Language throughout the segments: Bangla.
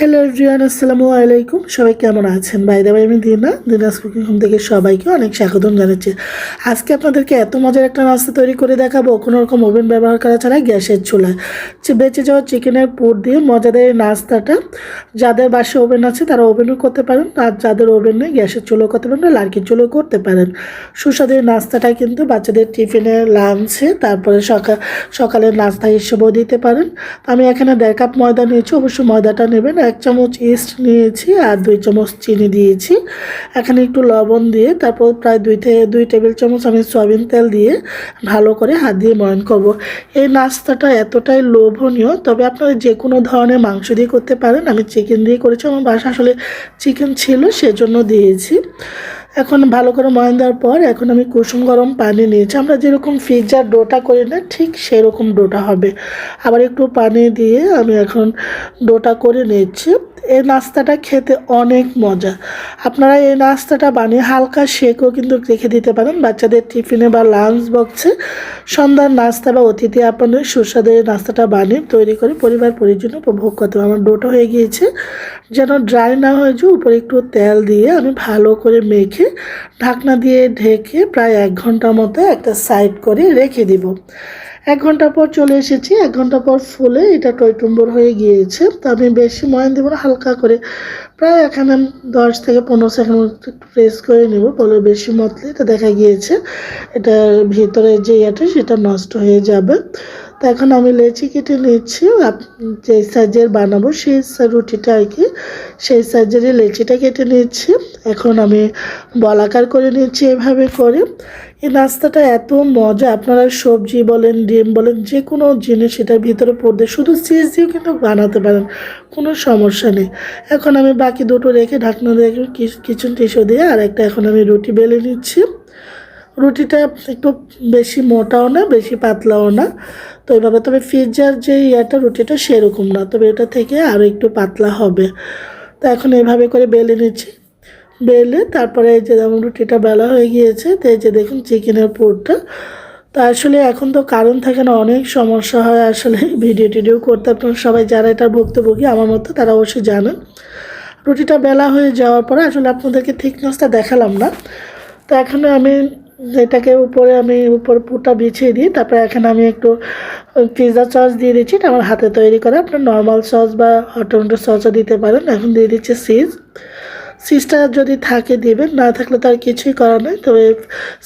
হ্যালো এভরিওয়ান আসসালামু আলাইকুম। সবাই কেমন আছেন? বাইরে বাই আমি দিনা। দিনাস কুকিং হোম থেকে সবাইকে অনেক স্বাগতম জানাচ্ছি। আজকে আপনাদেরকে এত মজার একটা নাস্তা তৈরি করে দেখাবো। কোনো রকম ওভেন ব্যবহার করা ছাড়া গ্যাসের চুলায়। বেঁচে যাওয়া চিকেনের পুর দিয়ে মজাদার এই নাস্তাটা। যাদের বাসে ওভেন আছে, তারা ওভেনও করতে পারেন। আর যাদের ওভেন নেই, গ্যাসের চুলো করতে পারেন বা লার্কির চুলো করতে পারেন। সুস্বাদু নাস্তাটা কিন্তু বাচ্চাদের টিফিনে, লাঞ্চে, তারপরে সকাল সকালের নাস্তা হিসেবেও দিতে পারেন। আমি এখানে দেড় কাপ ময়দা নিয়েছি। অবশ্যই ময়দাটা নেবেন এক চামচ ইস্ট নিয়েছি আর দুই চামচ চিনি দিয়েছি। এখানে একটু লবণ দিয়ে তারপর প্রায় দুই থেকে দুই টেবিল চামচ আমি সয়াবিন তেল দিয়ে ভালো করে হাত দিয়ে ময়ন করব। এই নাস্তাটা এতটাই লোভনীয়, তবে আপনারা যে কোনো ধরনের মাংস দিয়ে করতে পারেন। আমি চিকেন দিয়ে করেছি, আমার বাসা আসলে চিকেন ছিল, সেজন্য দিয়েছি। এখন ভালো করে ময়ন দেওয়ার পর এখন আমি কুসুম গরম পানি নিয়েছি। আমরা যেরকম ফিজার ডোটা করি না, ঠিক সেরকম ডোটা হবে। আবার একটু পানি দিয়ে আমি এখন ডোটা করে নিচ্ছি এই নাস্তাটা খেতে অনেক মজা। আপনারা এই নাস্তাটা বানিয়ে হালকা শেকও কিন্তু রেখে দিতে পারেন। বাচ্চাদের টিফিনে বা লাঞ্চ বক্সে সন্ধ্যার নাস্তা বা অতিথি আপনাদের সুস্বাদু এই নাস্তাটা বানিয়ে তৈরি করে পরিবার পরিজন উপভোগ করতে হবে আমার ডোটা হয়ে গিয়েছে। যেন ড্রাই না হয়ে যায়, উপরে একটু তেল দিয়ে আমি ভালো করে মেখে ঢাকনা দিয়ে ঢেকে প্রায় এক ঘণ্টার মতো একটা সাইড করে রেখে দিব। এক ঘণ্টা পর চলে এসেছি। এক ঘণ্টা পর ফুলে এটা টইটুম্বর হয়ে গিয়েছে। তো আমি বেশি ময়ান দেবো না, হালকা করে প্রায় এখানে দশ থেকে পনেরো সেকেন্ড প্রেস করে নেব। বলে বেশি মতলে এটা দেখা গিয়েছে। এটার ভিতরে যে ইয়েটা সেটা নষ্ট হয়ে যাবে। তো এখন আমি লেচি কেটে নিচ্ছি। যে সাইজের বানাবো সেই রুটিটা আর কি সেই সাইজেরই লেচিটা কেটে নিচ্ছি এখন আমি বলাকার করে নিচ্ছি এভাবে করে। এই নাস্তাটা এত মজা, আপনারা সবজি বলেন, ডিম বলেন যে কোনো জিনিস এটার ভিতরে পড়বে শুধু চিজ দিয়েও কিন্তু বানাতে পারেন, কোনো সমস্যা নেই। এখন আমি বাকি দুটো রেখে ঢাকনা দিয়ে কিচেন টিস্যু দিয়ে আর একটা এখন আমি রুটি বেলে নিচ্ছি। রুটিটা একটু বেশি মোটাও না, বেশি পাতলাও না। তো এইভাবে তবে ফিজার যে ইয়াটা, রুটিটা সেরকম না। তবে এটা থেকে আরও একটু পাতলা হবে। তো এখন এভাবে করে বেলে নিচ্ছি। বেলে তারপরে এই যে যেমন রুটিটা বেলা হয়ে গিয়েছে, তো এই যে দেখুন চিকেনের পুরটা। তো আসলে এখন তো কারণ থাকে না, অনেক সমস্যা হয় আসলে। ভিডিও টিডিও করতে আপনারা সবাই যারা এটা ভুক্তভোগী, আমার মতো তারা অবশ্যই জানেন। রুটিটা বেলা হয়ে যাওয়ার পরে আসলে আপনাদেরকে থিকনেসটা দেখালাম না। তো এখন আমি এটাকে উপরে আমি উপরে পুরটা বিছিয়ে দিই, তারপরে এখানে আমি একটু পিৎজা সস দিয়ে দিচ্ছি, এটা আমার হাতে তৈরি করা। আপনার নর্মাল সস বা টমেটো সসও দিতে পারেন। এখন দিয়ে দিচ্ছি সিজ সিজটা যদি থাকে দিবেন, না থাকলে তার কিছুই করার নেই। তবে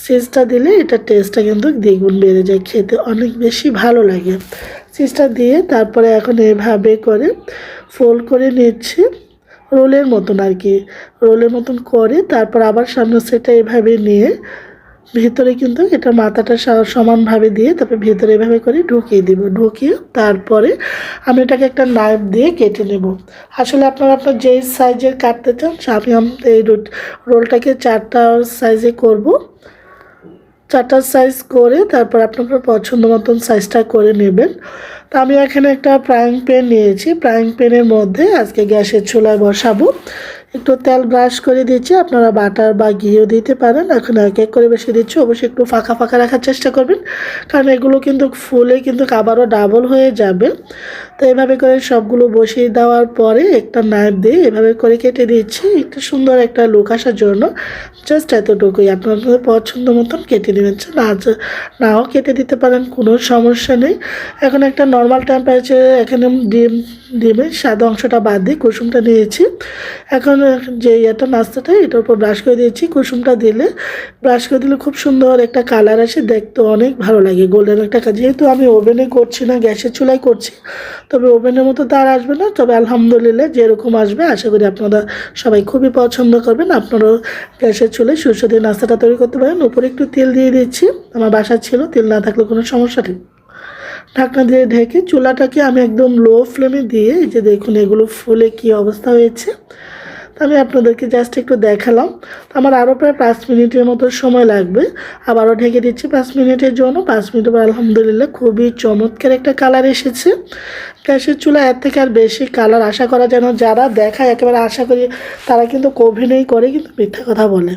সিজটা দিলে এটা টেস্টটা কিন্তু দ্বিগুণ বেড়ে যায় খেতে, অনেক বেশি ভালো লাগে। সিজটা দিয়ে তারপরে এখন এভাবে করে ফোল্ড করে নিচ্ছি, রোলের মতন আর কি। রোলের মতন করে, তারপর আবার সামনে সেটা এভাবে নিয়ে ভিতরে কিন্তু এটা মাথাটা সমানভাবে দিয়ে তারপরে ভেতরে এভাবে করে ঢুকিয়ে দিব। ঢুকিয়ে তারপরে আমি এটাকে একটা নাইফ দিয়ে কেটে নেব। আসলে আপনারা আপনার যেই সাইজের কাটতে চান আমি এই রোলটাকে চারটা সাইজে করব। চারটা সাইজ করে তারপর আপনার পছন্দ মতন সাইজটা করে নেবেন। তো আমি এখানে একটা ফ্রাইং প্যান নিয়েছি। ফ্রাইং প্যানের মধ্যে আজকে গ্যাসের চুলায় বসাবো। একটু তেল ব্রাশ করে দিচ্ছি। আপনারা বাটার বা ঘিও দিতে পারেন। এখন এক এক করে বেশি দিচ্ছি। অবশ্যই একটু ফাঁকা ফাঁকা রাখার চেষ্টা করবেন। কারণ এগুলো কিন্তু ফুলে কিন্তু আবারও ডাবল হয়ে যাবে। তো এভাবে করে সবগুলো বসিয়ে দেওয়ার পরে একটা নাইফ দিয়ে এভাবে করে কেটে দিচ্ছি। একটু সুন্দর একটা লুক আসার জন্য। জাস্ট এতটুকুই। আপনাদের পছন্দ মতন কেটে নেবেন। না নাও কেটে দিতে পারেন। কোনো সমস্যা নেই। এখন একটা নর্মাল টেম্পারেচারে এখানে ডিম, ডিমের সাদা অংশটা বাদ দিয়ে কুসুমটা নিয়েছি। এখন যে ইয়েটা নাস্তাটা, এটার উপর ব্রাশ করে দিয়েছি। কুসুমটা দিলে ব্রাশ করে দিলে খুব সুন্দর একটা কালার আসে, দেখতে অনেক ভালো লাগে গোল্ডেন একটা কাজ যেহেতু আমি ওভেনে করছি না, গ্যাসের চুলাই করছি, তবে ওভেনের মতো তার আসবে না। তবে আলহামদুলিল্লাহ যেরকম আসবে, আশা করি আপনারা সবাই খুবই পছন্দ করবেন। আপনারাও গ্যাসের চুলায় সুস্বাদু নাস্তাটা তৈরি করতে পারেন। উপরে একটু তেল দিয়ে দিচ্ছি। আমার বাসা ছিল, তেল না থাকলে কোনো সমস্যা নেই। ঢাকনা দিয়ে ঢেকে চুলাটাকে আমি একদম লো ফ্লেমে দিয়ে যে দেখুন এগুলো ফুলে কি অবস্থা হয়েছে। আমি আপনাদেরকে জাস্ট একটু দেখালাম। আমার আরও প্রায় পাঁচ মিনিটের মতো সময় লাগবে। আবারও ঢেকে দিচ্ছি পাঁচ মিনিটের জন্য। পাঁচ মিনিট পর আলহামদুলিল্লাহ খুবই চমৎকার একটা কালার এসেছে। গ্যাসের চুলা, এর থেকে আর বেশি কালার আশা করা যেন যারা দেখায়, একেবারে আশা করি তারা কিন্তু কোভিনেই করে, কিন্তু মিথ্যা কথা বলে।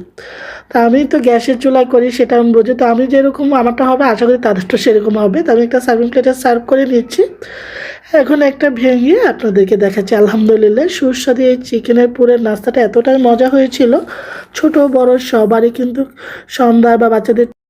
তা আমি তো গ্যাসের চুলায় করি, সেটা আমি বুঝি। তো আমি যেরকম আমারটা হবে, আশা করি তাদেরটা সেরকম হবে। তো আমি একটা সার্ভিং প্লেটে সার্ভ করে নিচ্ছি। এখন একটা ভেঙে আপনাদেরকে দেখাচ্ছি। আলহামদুলিল্লাহ, সুস্বাদু এই চিকেনের পুরের নাস্তাটা এতটাই মজা হয়েছিল। ছোট, বড় সবারই কিন্তু সন্ধ্যায় বা বাচ্চাদের